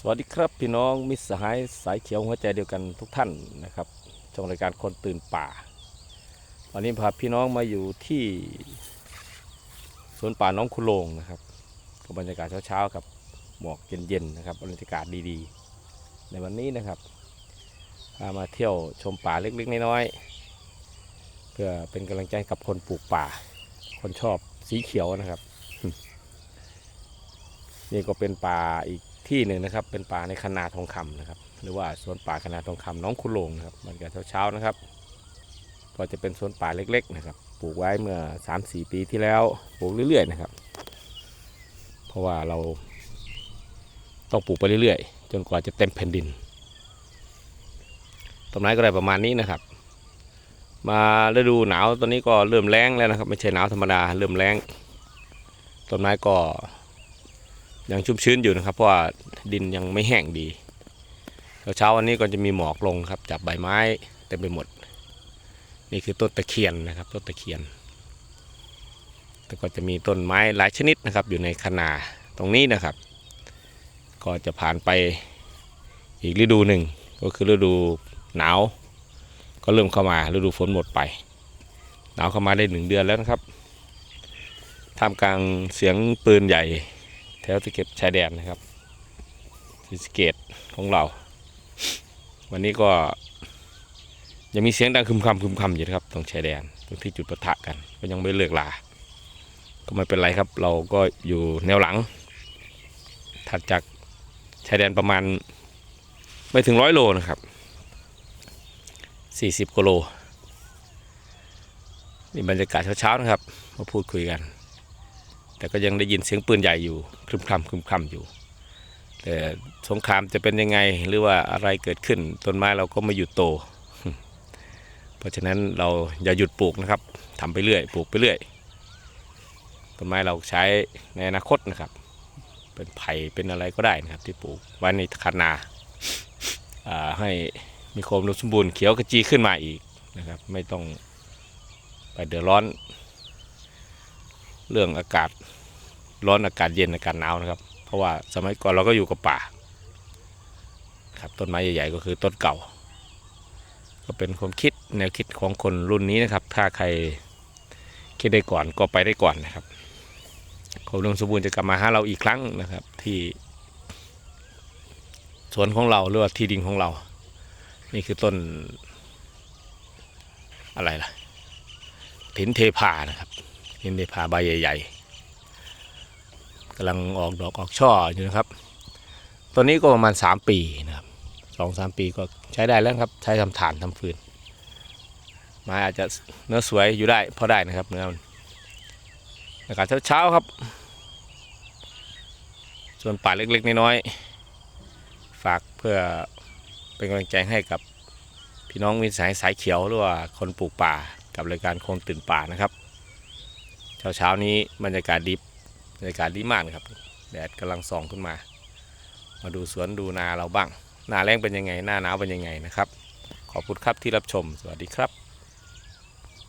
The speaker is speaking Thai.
สวัสดีครับพี่น้องมิตรสหายสายเขียวหัวใจเดียวกันทุกท่านนะครับช่องรายการคนตื่นป่า วันนี้พาพี่น้องมาอยู่ที่สวนป่าน้องคุโลงนะครับกับบรรยากาศเช้าๆกับหมอกเย็นๆนะครับบรรยากาศดีๆ ในวันนี้นะครับพามาเที่ยวชมป่าเล็กๆน้อยๆเพื่อเป็นกำลังใจกับคนปลูกป่า คนชอบสีเขียวนะครับ นี่ก็เป็นป่าอีก ที่หนึ่งนะครับ เป็นป่าในคณาทองคำนะครับ หรือว่าสวนป่าคณาทองคำน้องคุโลงนะครับบรรยากาศเช้าๆนะครับ ก็จะเป็นสวนป่าเล็ก ๆ นะครับ ปลูกไว้เมื่อ 3-4 ปีที่แล้วปลูกเรื่อยๆนะครับ เพราะว่าเราต้องปลูกไปเรื่อยๆ จนกว่าจะเต็มแผ่นดิน ต้นไม้ก็ได้ประมาณนี้นะครับ มาฤดูหนาวตอนนี้ก็เริ่มแรงแล้วนะครับ ไม่ใช่หนาวธรรมดา เริ่มแรงต้นไม้ก็ ยังชุ่มชื้นอยู่นะครับ เพราะว่าดินยังไม่แห้งดีเช้าวันนี้ก็จะมีหมอกลงครับจับใบไม้เต็มไปหมด นี่คือต้นตะเคียนนะครับต้นตะเคียนแต่ก็จะมีต้นไม้หลายชนิดนะครับ อยู่ในคนาตรงนี้นะครับ ก็จะผ่านไปอีกฤดูหนึ่งก็คือฤดูหนาว ก็เริ่มเข้ามาฤดูฝนหมดไป หนาวเข้ามาได้หนึ่งเดือนแล้วนะครับท่ามกลางเสียงปืนใหญ่ ถวตะเก็บชายแดนนะครับสเกตของเรา วันนี้ก็ยังมีเสียงดังคึมคำคึมคำอยู่นะครับตรงชายแดนตรงที่จุดปะทะกันก็ยังไม่เลิกลา ก็ไม่เป็นไรครับ เราก็อยู่แนวหลัง ถัดจากชายแดนประมาณไม่ถึงร้อยโลนะครับสี่สิบกิโลนี่บรรยากาศเช้าๆนะครับ มาพูดคุยกัน แต่ก็ยังได้ยินเสียงปืนใหญ่อยู่ครึมคำครึมคำอยู่ แต่สงครามจะเป็นยังไงหรือว่าอะไรเกิดขึ้นต้นไม้เราก็ไม่หยุดโต เพราะฉะนั้นเราอย่าหยุดปลูกนะครับทำไปเรื่อยปลูกไปเรื่อยต้นไม้เราใช้ในอนาคตนะครับ เป็นไผ่เป็นอะไรก็ได้นะครับ ที่ปลูกไว้ในคันนาาให้มีความอุดมสมบูรณ์เขียวกระจีขึ้นมาอีกนะครับ ไม่ต้องไปเดือดร้อน เรื่องอากาศร้อนอากาศเย็นอากาศหนาวนะครับ เพราะว่าสมัยก่อนเราก็อยู่กับป่า ครับต้นไม้ใหญ่ๆก็คือต้นเก่า ก็เป็นความคิดแนวคิดของคนรุ่นนี้นะครับ ถ้าใครคิดได้ก่อนก็ไปได้ก่อนนะครับความอุดมสมบูรณ์จะกลับมาหาเราอีกครั้งนะครับ ที่สวนของเราหรือว่าที่ดินของเรา นี่คือต้นอะไรล่ะถินเทพานะครับ เหินเดพาใบใหญ่ ๆกำลังออกดอกออกช่ออยู่นะครับตัวนี้ก็ประมาณ 3 ปีนะครับสองสามปีก็ใช้ได้แล้วครับ ใช้ทำฐานทำฟืนไม้อาจจะเนื้อสวยอยู่ได้พอได้นะครับเนื้อมันอากาศเช้าๆครับ ส่วนป่าเล็ก ๆ น้อยๆฝากเพื่อเป็นกำลังใจให้กับพี่น้องวินสายสายเขียวหรือว่าคนปลูกป่ากับรายการคนตื่นป่านะครับ เช้าเช้านี้บรรยากาศดีบรรยากาศดีมากนะครับ แดดกำลังส่องขึ้นมา มาดูสวนดูนาเราบ้าง หน้าแรงเป็นยังไง หน้าหนาวเป็นยังไงนะครับ ขอบคุณครับที่รับชม สวัสดีครับ